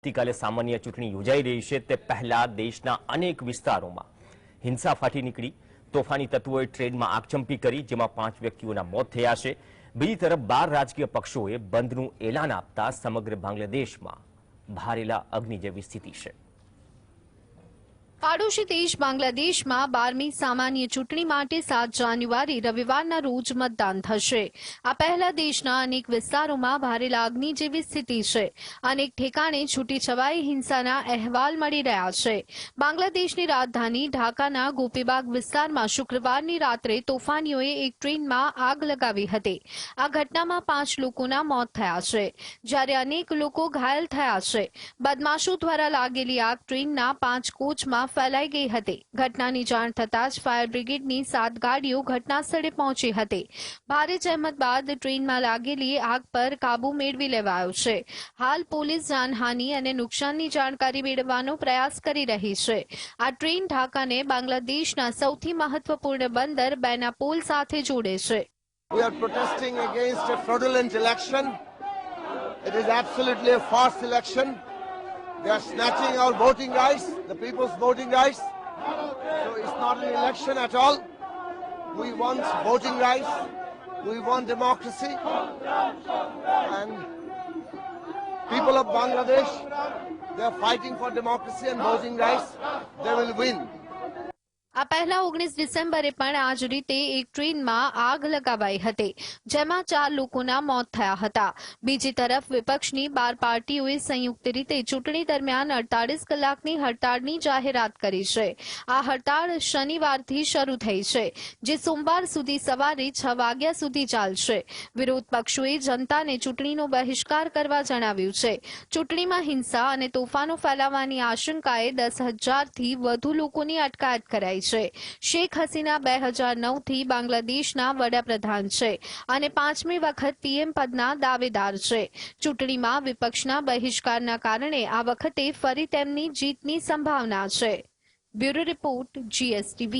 આવતીકાલે સામાન્ય ચૂંટણી યોજાઈ રહી છે તે પહેલા દેશના અનેક વિસ્તારોમાં હિંસા ફાટી નીકળી. તોફાની તત્વોએ ટ્રેનમાં આગચંપી કરી, જેમાં પાંચ વ્યક્તિઓના મોત થયા છે. બીજી તરફ બાર રાજકીય પક્ષોએ બંધનું એલાન આપતા સમગ્ર બાંગ્લાદેશમાં ભારેલા અગ્નિ જેવી સ્થિતિ છે. પાડોશી દેશ બાંગ્લાદેશમાં બારમી સામાન્ય ચૂંટણી માટે સાત જાન્યુઆરી રવિવારના રોજ મતદાન થશે. આ પહેલા દેશના અનેક વિસ્તારોમાં ભારે લાગણી જેવી સ્થિતિ છે. અનેક ઠેકાણે છૂટી છવાઈ હિંસાના અહેવાલ મળી રહ્યા છે. બાંગ્લાદેશની રાજધાની ઢાકાના ગોપીબાગ વિસ્તારમાં શુક્રવારની રાત્રે તોફાનીઓએ એક ટ્રેનમાં આગ લગાવી હતી. આ ઘટનામાં પાંચ લોકોના મોત થયા છે. જ્યારે અનેક લોકો ઘાયલ થયા છે. બદમાશો દ્વારા લાગેલી આગ ટ્રેનના પાંચ કોચમાં ફેલાઈ ગઈ હતી. ઘટનાની જાણ થતાં જ ફાયર બ્રિગેડની સાત ગાડીઓ ઘટના સ્થળે પહોંચી હતી. ભારે જહેમત બાદ ટ્રેનમાં લાગેલી આગ પર કાબુ મેળવી લેવાયો છે. હાલ પોલીસ જાનહાનિ અને નુકસાનની જાણકારી મેળવવાનો પ્રયાસ કરી રહી છે. આ ટ્રેન ઢાકાને બાંગ્લાદેશના સૌથી મહત્વપૂર્ણ બંદર બેનાપોલ સાથે જોડે છે. We are protesting against a fraudulent election. It is absolutely a false election. They are snatching our voting rights, the people's voting rights. So it's not an election at all. We want voting rights. We want democracy. And people of Bangladesh, they are fighting for democracy and voting rights. They will win. આ પહેલા ઓગણીસ ડિસેમ્બરે પણ આ જ રીતે એક ટ્રેનમાં આગ લગાવાઈ હતી, જેમાં ચાર લોકોના મોત થયા હતા. બીજી તરફ વિપક્ષની બાર પાર્ટીઓએ સંયુક્ત રીતે ચૂંટણી દરમિયાન અડતાલીસ કલાકની હડતાળની જાહેરાત કરી છે. આ હડતાળ શનિવારથી શરૂ થઈ છે, જે સોમવાર સુધી સવારે છ વાગ્યા સુધી ચાલશે. વિરોધ પક્ષોએ જનતાને ચૂંટણીનો બહિષ્કાર કરવા જણાવ્યું છે. ચૂંટણીમાં હિંસા અને તોફાનો ફેલાવવાની આશંકાએ દસ હજારથી વધુ લોકોની અટકાયત કરાઈ છે. શેખ હસીના બે હજાર નવથી બાંગ્લાદેશના વડાપ્રધાન છે અને પાંચમી વખત પીએમ પદના દાવેદાર છે. ચૂંટણીમાં વિપક્ષના બહિષ્કારના કારણે આ વખતે ફરી તેમની જીતની સંભાવના છે. Bureau report, GSTV.